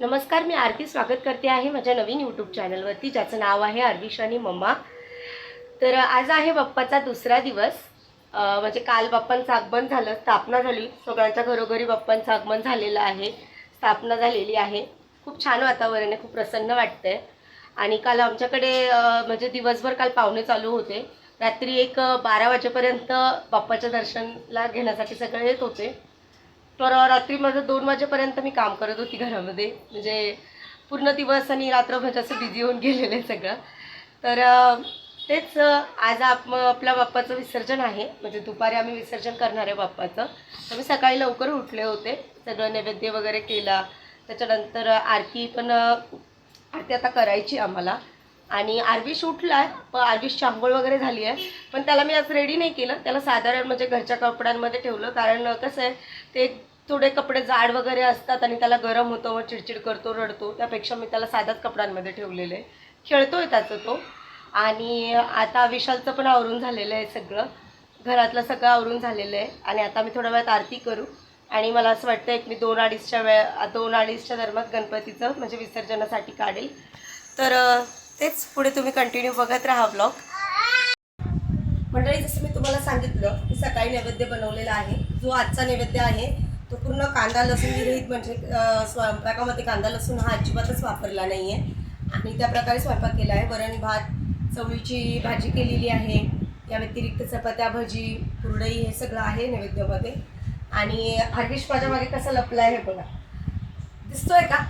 नमस्कार मी आरती स्वागत करते आहे माझ्या नवीन यूट्यूब चॅनलवरती ज्याचं नाव आहे अर्विश आणि मम्मा. तर आज आहे बाप्पाचा दुसरा दिवस. म्हणजे काल बाप्पांचं आगमन झालं स्थापना झाली. सगळ्यांच्या घरोघरी बाप्पांचं आगमन झालेलं आहे स्थापना झालेली आहे. खूप छान वातावरण आहे खूप प्रसन्न वाटतंय. आणि काल आमच्याकडे म्हणजे दिवसभर काल पाहुणे चालू होते. रात्री एक बारा वाजेपर्यंत बाप्पाच्या दर्शनला घेण्यासाठी सगळे येत होते. तर रात्री माझं दोन वाजेपर्यंत मी काम करत होती घरामध्ये. म्हणजे पूर्ण दिवस आणि रात्र म्हणजे असं बिझी होऊन गेलेलं आहे सगळं. तर तेच आज आप आपल्या बाप्पाचं विसर्जन आहे. म्हणजे दुपारी आम्ही विसर्जन करणार आहे बाप्पाचं. तर मी सकाळी लवकर उठले होते. सगळं नैवेद्य वगैरे केला. त्याच्यानंतर आरती पण आरती आता करायची आम्हाला. आणि आरविश उठला पण आरविशची आंघोळ वगैरे झाली आहे. पण त्याला मी आज रेडी नाही केलं. त्याला साधारण म्हणजे घरच्या कपड्यांमध्ये ठेवलं. कारण कसं आहे ते थोडे कपडे जाड वगैरे असतात आणि त्याला गरम होतं व चिडचिड करतो रडतो. त्यापेक्षा मी त्याला साध्याच कपड्यांमध्ये ठेवलेलं आहे. खेळतोय त्याचं तो. आणि आता विशालचं पण आवरून झालेलं आहे सगळं. घरातलं सगळं आवरून झालेलं आहे. आणि आता मी थोड्या वेळात आरती करू. आणि मला असं वाटतं एक मी दोन अडीचच्या वेळ दोन अडीचच्या दरम्यान गणपतीचं म्हणजे विसर्जनासाठी काढेल. तर तेच पुढे तुम्ही कंटिन्यू बघत राहा ब्लॉग मंडळी जसं मी तुम्हाला सांगितलं की सकाळी नैवेद्य बनवलेला आहे. जो आजचा नैवेद्य आहे तो पूर्ण कांदा लसूण विरहित म्हणजे स्वयंपाकामध्ये कांदा लसूण हा अजिबातच वापरला नाही आहे आणि त्या प्रकारे स्वयंपाक केला आहे. वरण भात चवळीची भाजी केलेली आहे. या व्यतिरिक्त चपात्या भजी कुरडई हे सगळं आहे नैवेद्यामध्ये. आणि हरविश माझ्या मागे कसं लपला आहे बघा. दिसतोय का?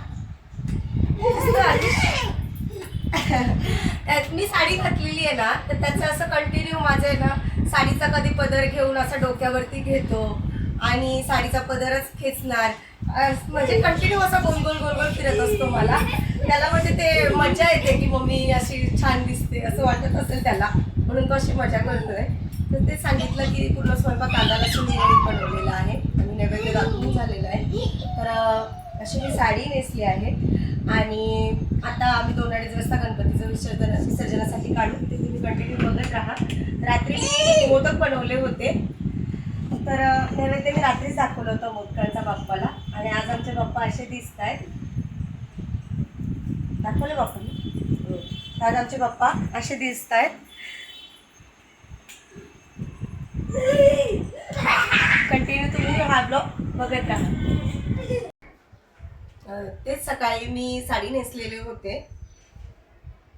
दिसतोय हरविश? त्यात मी साडी घातलेली आहे ना तर त्याचं असं कंटिन्यू माझं आहे ना साडीचा कधी पदर घेऊन असं डोक्यावरती घेतो आणि साडीचा पदरच खेचणार. म्हणजे कंटिन्यू असा गोल गोल गोल गोल फिरत असतो मला. त्याला म्हणजे ते मजा येते की मम्मी अशी छान दिसते असं वाटत असेल त्याला. म्हणून तो अशी मजा करतोय. तर ते सांगितलं की पूर्ण स्वयंपाक कांदा लसूण बनवलेला आहे. आणि नैवेद्य दाखवून झालेलं आहे. अशी मी साडी नेसली आहे. आणि आता आम्ही दोन अडीच वाजता गणपतीचं विसर्जन विसर्जनासाठी काढू. ते तुम्ही कंटिन्यू बघत राहा. रात्री मोदक बनवले होते. तर नैवेद्य मी रात्रीच दाखवलं होतं मोदकांचा बाप्पाला. आणि आज आमचे बाप्पा असे दिसत आहेत. दाखवले बाप्पा आज आमचे बाप्पा असे दिसत आहेत. कंटिन्यू तुम्ही हा ब्लॉग बघत राहा. तेच सकाळी मी साडी नेसलेले होते.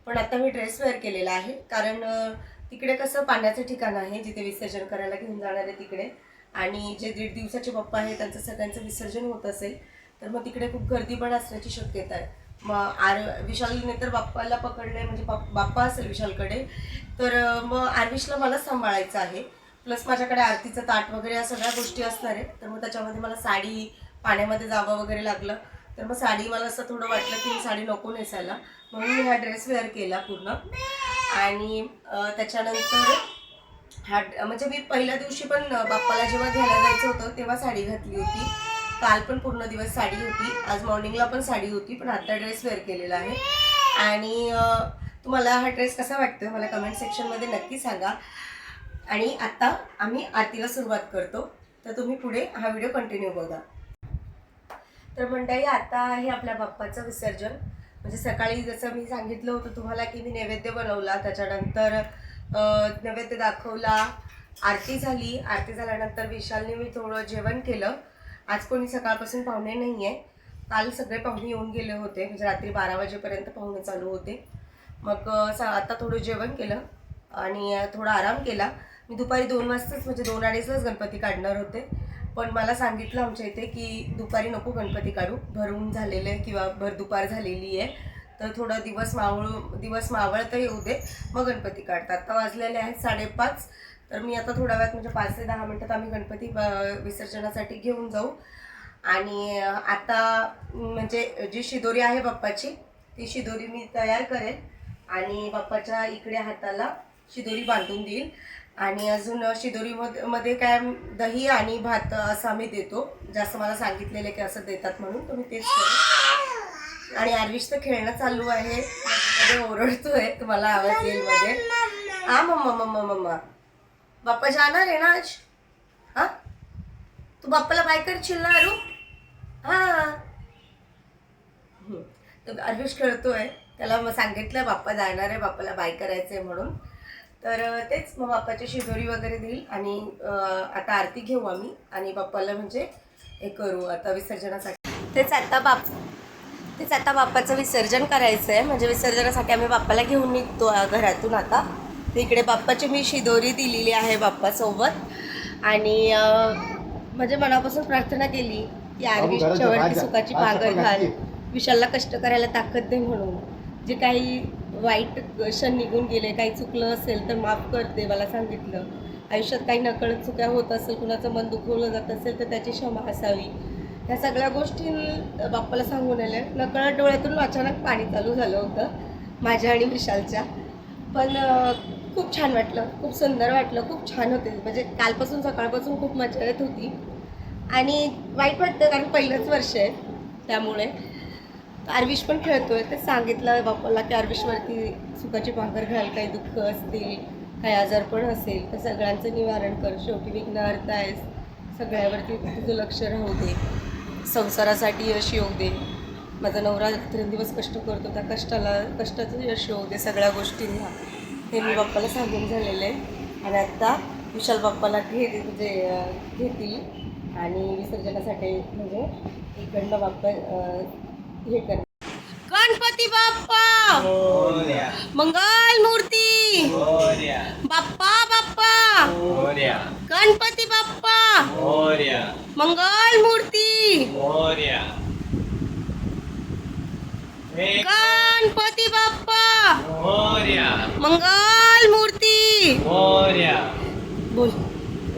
पण आता मी ड्रेस वेअर केलेला आहे. कारण तिकडे कसं पाण्याचं ठिकाण आहे जिथे विसर्जन करायला घेऊन जाणार आहे तिकडे. आणि जे दीड दिवसाचे पप्पा आहे त्यांचं सगळ्यांचं विसर्जन होत असेल तर मग तिकडे खूप गर्दी पण असण्याची शक्यता आहे. मग आर विशालने तर बाप्पाला पकडले म्हणजे बाप- बाप्पा असेल विशालकडे. तर मग आरविशला मला सांभाळायचं आहे. प्लस माझ्याकडे आरतीचं ताट वगैरे या सगळ्या गोष्टी असणार आहे तर मग त्याच्यामध्ये मला साडी पाण्यामध्ये जावं वगैरे लागलं. तर मग साडी मला असं थोडं वाटलं की साडी नको नेसायला. म्हणून मी हा ड्रेस वेअर केला पूर्ण. आणि त्याच्यानंतर हा म्हणजे मी पहिल्या दिवशी पण बाप्पाला जेव्हा घ्यायला जायचं होतं तेव्हा साडी घातली होती. काल पण पूर्ण दिवस साडी होती. आज मॉर्निंगला पण साडी होती पण आता ड्रेस वेअर केलेला आहे. आणि तुम्हाला हा ड्रेस कसा वाटतो मला कमेंट सेक्शनमध्ये नक्की सांगा. आणि आत्ता आम्ही आरतीला सुरुवात करतो. तर तुम्ही पुढे हा व्हिडिओ कंटिन्यू बघा. तर मंडळी आता आहे आपल्या बाप्पाचं विसर्जन. म्हणजे सकाळी जसं मी सांगितलं होतं तुम्हाला की मी नैवेद्य बनवला. त्याच्यानंतर नैवेद्य दाखवला आरती झाली. आरती झाल्यानंतर विशालने मी थोडं जेवण केलं. आज कोणी सकाळपासून पाहुणे नाही आहे काल सगळे पाहुणे येऊन गेले होते. म्हणजे रात्री बारा वाजेपर्यंत पाहुणे चालू होते. मग सा आता थोडं जेवण केलं आणि थोडा आराम केला. मी दुपारी दोन वाजताच म्हणजे दोन अडीचलाच गणपती काढणार होते. पण मला सांगितलं आमच्या इथे की दुपारी नको गणपती काढू. भरून झालेले किंवा भर दुपार झालेली आहे. तर थोडं दिवस मावळ दिवस मावळ तर येऊ दे. मग गणपती काढतात. आता वाजलेले आहेत साडेपाच. तर मी आता थोड्या वेळात म्हणजे पाच ते दहा मिनटात आम्ही गणपती विसर्जनासाठी घेऊन जाऊ. आणि आता म्हणजे जी शिदोरी आहे बाप्पाची ती शिदोरी मी तयार करेल. आणि बाप्पाच्या इकडे हाताला शिदोरी बांधून देईल. आणि अजून शिदोरीमध्ये मध्ये काय दही आणि भात असं आम्ही देतो. जास्त मला सांगितलेलं आहे की असं देतात म्हणून तुम्ही तेच करू. आणि आरविश तर खेळणं चालू आहे. मध्ये ओरडतोय. तुम्हाला आवाज येईल मध्ये. हा मम्मा मम्मा मम्मा. बाप्पा जाणार आहे ना आज? हा? तू बाप्पाला बाय करशील ना अरू हा तर अर्विश खेळतोय. त्याला मग सांगितलं बाप्पा जाणार आहे. बाप्पाला बाय करायचं आहे म्हणून. तर तेच मग बाप्पाची शिदोरी वगैरे देईल आणि आता आरती घेऊ आम्ही आणि बाप्पाला म्हणजे हे करू आता विसर्जनासाठी. तेच आता बाप तेच आता बाप्पाचं विसर्जन करायचं आहे म्हणजे विसर्जनासाठी आम्ही बाप्पाला घेऊन निघतो घरातून आता. इकडे बाप्पाची मी शिदोरी दिलेली आहे बाप्पासोबत. आणि म्हणजे मनापासून प्रार्थना केली की आरविशच्या वरती सुखाची पांघर घाल विशालला कष्ट करायला ताकद दे म्हणून. जे काही वाईट क्षण निघून गेले काही चुकलं असेल तर माफ कर देवाला मला सांगितलं. आयुष्यात काही नकळत चुक्या होत असेल कुणाचं मन दुखवलं जात असेल तर त्याची क्षमा असावी. ह्या सगळ्या गोष्टी बाप्पाला सांगून आल्या. नकळत डोळ्यातून अचानक पाणी चालू झालं होतं माझ्या आणि विशालच्या. पण खूप छान वाटलं खूप सुंदर वाटलं खूप छान होते. म्हणजे कालपासून सकाळपासून खूप मजा येत होती. आणि वाईट वाटतं कारण पहिलंच वर्ष आहे त्यामुळे. आरविश पण खेळतोय. ते सांगितलं बाप्पाला की आरविशवरती सुखाची पांघर घाल काही दुःख असतील काही आजार पण असेल तर सगळ्यांचं निवारण कर. शेवटी विघ्न अर्थ आहेस. सगळ्यावरती तुझं लक्ष राहू दे. संसारासाठी यश येऊ दे. माझा नवरा दिवस कष्ट करतो त्या कष्टाला कष्टाचं यश येऊ दे सगळ्या गोष्टींना. हे मी बाप्पाला सांगून झालेलं आहे. आणि आत्ता विशाल बाप्पाला घे म्हणजे घेतील. आणि विसर्जनासाठी म्हणजे इकडनं बाप्पा हे कर. गणपती बाप्पा! मंगल मूर्ती! बाप्पा बाप्पा! गणपती बाप्पा! मंगल मूर्ती! गणपती बाप्पा! मंगल मूर्ती!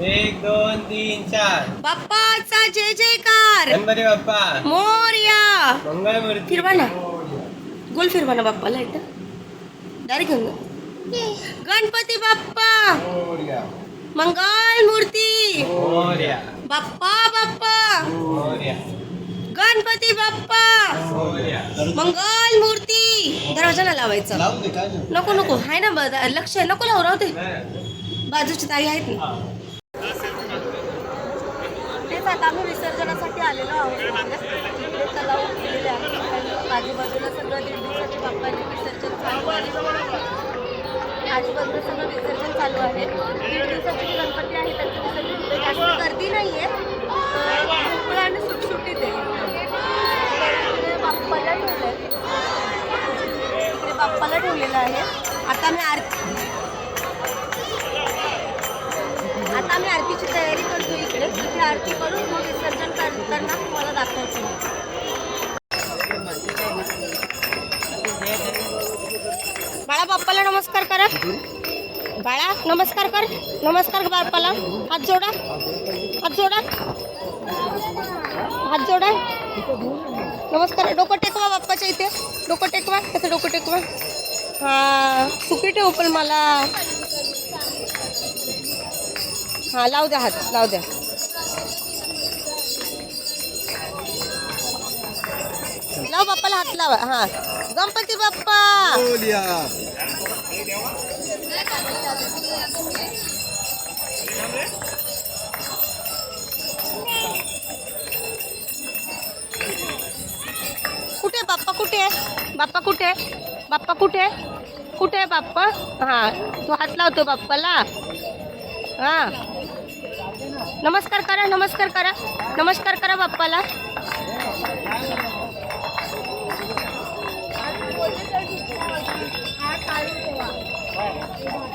एक दोन तीन चार. बाप्पाचा जय जयकार. गणपती बाप्पा. मोर्या. मंगलमूर्ती फिरवा ना. गोल फिरवा ना बाप्पाला एकदा डायरेक्ट घेऊन जा. गणपती बाप्पा. मंगल मूर्ती. Gloria, बाप्पा बाप्पा. Gloria, गणपती बाप्पा. मंगल मूर्ती. दरवाजा ना लावायचं नको नको. आहे ना ब- लक्ष आहे. नको लावू राहू दे. बाजूची ताई आहेत ना तेच आता आम्ही विसर्जनासाठी आलेलो आहोत. म्हणजे तलाव केलेले आहेत. आजूबाजूला सगळं दीड दिवसाचे बाप्पाचे विसर्जन चालू आहे. आजूबाजूला सगळं विसर्जन चालू आहे. दीड दिवसाचे जे गणपती आहे त्यांचं विसर्जन जास्त गर्दी नाही आहे मोकळं आणि सुटसुटीत आहे. बाप्पाला ठेवलं आहे बाप्पाला ठेवलेलं आहे. आता मी आरती आता आम्ही आरतीची तयारी करून इथे आरती करून मग विसर्जन करताना तुम्हाला दाखवतो बाळा बाप्पाला नमस्कार करा. बाळा नमस्कार कर. नमस्कार बाप्पाला. हात जोडा. हात जोडा. हात जोडा. नमस्कार. डोकं टेकवा बाप्पाच्या इथे. डोकं टेकवा. कसं डोकं टेकवा. हां सुखी ठेव पण मला. हां लावू द्या हात. लावू द्या. लाव बाप्पाला हात लावा. हा. गणपती बाप्पा! कुठे बाप्पा? कुठे बाप्पा कुठे बाप्पा कुठे कुठे बाप्पा? हा. तू हात लावतो बाप्पाला. हा. नमस्कार करा नमस्कार करा. नमस्कार करा बाप्पाला.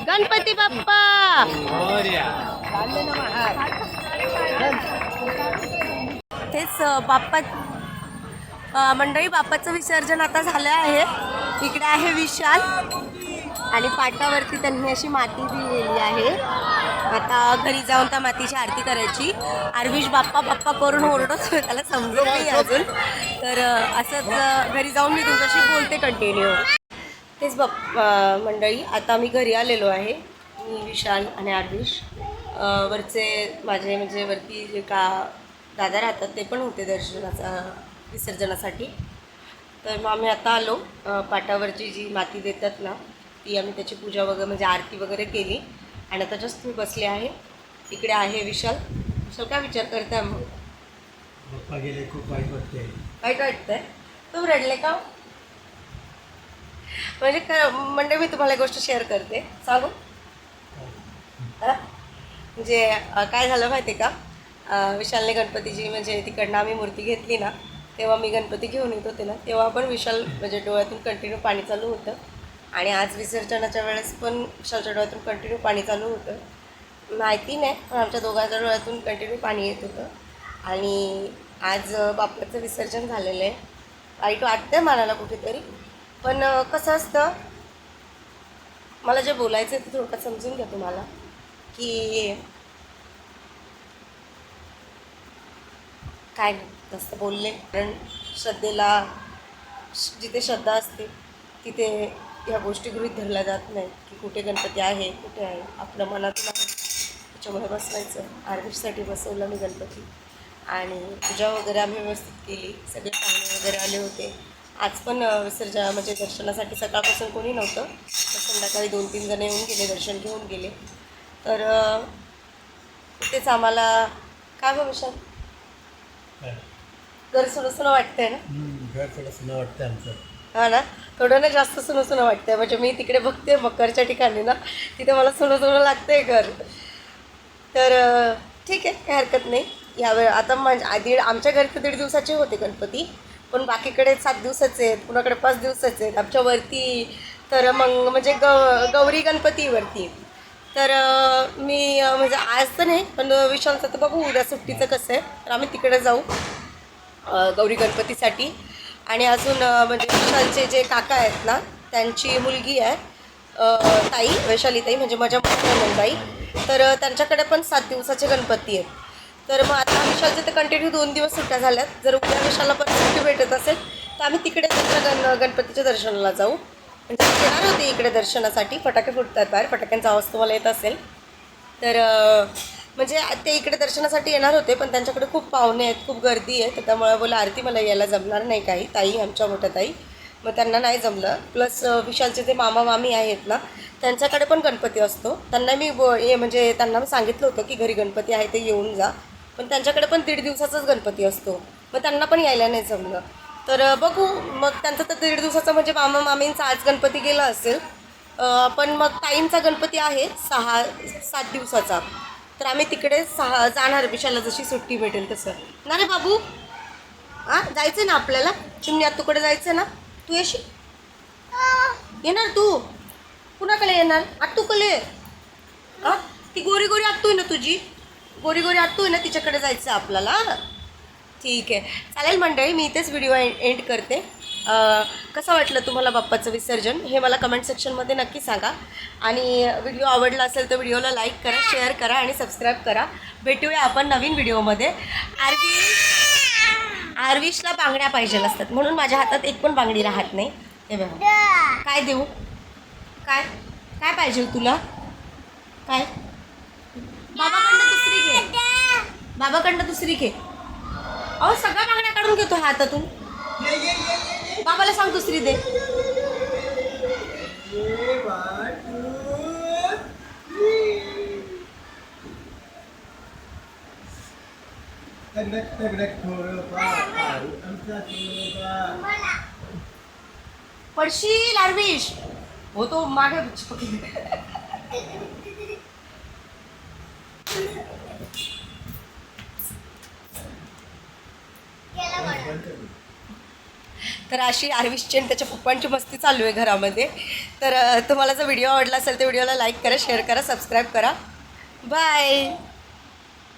गणपती बाप्पा! तेच बाप्पा मंडळी बाप्पाचं विसर्जन आता झालं आहे. इकडे आहे विशाल आणि पाटावरती त्यांनी अशी माती दिलेली आहे. आता घरी जाऊन त्या मातीची आरती करायची. आरविश बाप्पा बाप्पा करून ओरडत त्याला समजत नाही अजून. तर असंच घरी जाऊन मी तुमच्याशी बोलते कंटिन्यू तेच बाप मंडळी आता मी घरी आलेलो आहे. मी विशाल आणि आरविश वरचे माझे म्हणजे वरती जे का दादा राहतात ते पण होते दर्शनाचा विसर्जनासाठी. तर मग आम्ही आता आलो. पाटावरची जी माती देतात ना ती आम्ही त्याची पूजा वगैरे म्हणजे आरती वगैरे केली. आणि आता जस्ट मी बसले आहे. इकडे आहे विशाल. विशाल काय विचार करताय मग पप्पा गेले खूप वाईट वाटते वाईट वाटतंय? तुम्ही रडले का? म्हणजे क म्हणजे मी तुम्हाला एक गोष्ट शेअर करते. सांगू हा? म्हणजे काय झालं माहिती आहे का विशालने गणपतीची म्हणजे तिकडनं आम्ही मूर्ती घेतली ना तेव्हा मी गणपती घेऊन येत होते ना तेव्हा पण विशाल म्हणजे डोळ्यातून कंटिन्यू पाणी चालू होतं. आणि आज विसर्जनाच्या वेळेस पण विशालच्या डोळ्यातून कंटिन्यू पाणी चालू होतं. माहिती नाही पण आमच्या दोघांच्या डोळ्यातून कंटिन्यू पाणी येत होतं. आणि आज अं, बाप्पाचं विसर्जन झालेलं आहे. वाईट वाटतं मनाला कुठेतरी? पण कसं असतं मला जे बोलायचं आहे ते थोडक्यात समजून घ्या तुम्हाला की काय जास्त बोलले. कारण श्रद्धेला श- जिथे श्रद्धा असते तिथे ह्या गोष्टी गृहीत धरल्या जात नाही की कुठे गणपती आहे कुठे आहे. आपल्या मनातून आहे. त्याच्यामुळे बसवायचं. आर्मिषसाठी बसवलं मी गणपती. आणि पूजा वगैरे आम्ही व्यवस्थित केली. सगळे पाहुणे वगैरे आले होते. आज पण विसर्जन म्हणजे दर्शनासाठी सकाळपासून कोणी नव्हतं. तर संध्याकाळी दोन तीन जण येऊन गेले दर्शन घेऊन गेले. तर तेच आम्हाला काय बघ विशाल? घर सुनं सुनं वाटतंय ना? घर थोडं सुना वाटतं आमचं. हा ना? थोडं ना जास्त सुनं सुनं वाटतंय. म्हणजे मी तिकडे बघते मकरच्या ठिकाणी ना तिथे मला सुनं सुनं लागतंय घर. तर ठीक आहे काही हरकत नाही. यावेळे आता म्हणजे आधी आमच्या घरी तर दीड दिवसाचे होते गणपती. पण बाकीकडे सात दिवसाचे आहेत कुणाकडे पाच दिवसाचे आहेत आमच्या वरती. तर मग म्हणजे ग गौरी गणपतीवरती. तर मी म्हणजे आज तर नाही पण विशालचं तर बघू उद्या सुट्टीचं कसं आहे. तर आम्ही तिकडे जाऊ गौरी गणपतीसाठी. आणि अजून म्हणजे विशालचे जे काका आहेत ना त्यांची मुलगी आहे ताई वैशाली ताई म्हणजे माझ्या मोठ्या तर त्यांच्याकडे पण सात दिवसाचे गणपती आहेत. तर मग आता विशालचे तर कंटिन्यू दोन दिवस सुट्ट्या झाल्यात जर उद्या विशालला पण सुट्टी भेटत असेल तर आम्ही तिकडे त्यांच्या गण गणपतीच्या दर्शनाला जाऊ. म्हणजे येणार होते इकडे दर्शनासाठी फटाके फुटतात बाहेर फटाक्यांचा आवाज तुम्हाला येत असेल. तर म्हणजे ते इकडे दर्शनासाठी येणार होते पण त्यांच्याकडे खूप पाहुणे आहेत खूप गर्दी आहे त्यामुळे बोला आरती मला यायला जमणार नाही काही ताई आमच्या मोठ्या ताई. मग त्यांना नाही जमलं. प्लस विशालचे जे मामा मामी आहेत ना त्यांच्याकडे पण गणपती असतो. त्यांना मी ब हे म्हणजे त्यांना मी सांगितलं होतं की घरी गणपती आहे ते येऊन जा. पण त्यांच्याकडे पण दीड दिवसाचाच गणपती असतो. मग त्यांना पण यायला नाही जमलं. तर बघू. मग त्यांचं तर दीड दिवसाचं म्हणजे मामा मामींचा आज गणपती गेला असेल. पण मग ताईंचा गणपती आहे सहा सात दिवसाचा. तर आम्ही तिकडे सहा जाणार विशाला जशी सुट्टी भेटेल तसं. ना रे बाबू? हां जायचं ना आपल्याला? चिमण्यात तुकडे जायचं ना? तू येशील? येणार तू? कुणाकडे येणार? आत्तूकडे हां ती गोरी गोरी आत्तू आहे ना तुझी? गोरी गोरी आत्तू आहे ना तिच्याकडे जायचं आपल्याला. ठीक आहे. चालेल मंडळी मी इथेच व्हिडिओ एंड करते. कसं वाटलं तुम्हाला बाप्पाचं विसर्जन? हे मला कमेंट सेक्शनमध्ये नक्की सांगा. आणि व्हिडिओ आवडला असेल तर व्हिडिओला लाईक करा शेअर करा आणि सबस्क्राईब करा. भेटूया आपण नवीन व्हिडिओमध्ये आरवी आरविशला बांगड्या पाहिजे असतात म्हणून माझ्या हातात एक पण बांगडी राहत नाही. हे बघा. काय देऊ? काय? काय पाहिजे हो तुला? काय? बाबाकडनं दुसरी घे. बाबाकडनं दुसरी घे. अहो सगळ्या बांगड्या काढून घेतो हातातून बाबाला सांग दुसरी दे. पडशील आरविश हो तो मागे तर अशी आरविशची आणि त्याच्या पप्पांची मस्ती चालू आहे घरामध्ये. तर तुम्हाला जर व्हिडिओ आवडला असेल तर व्हिडिओला लाईक करा शेअर करा सबस्क्राईब करा. बाय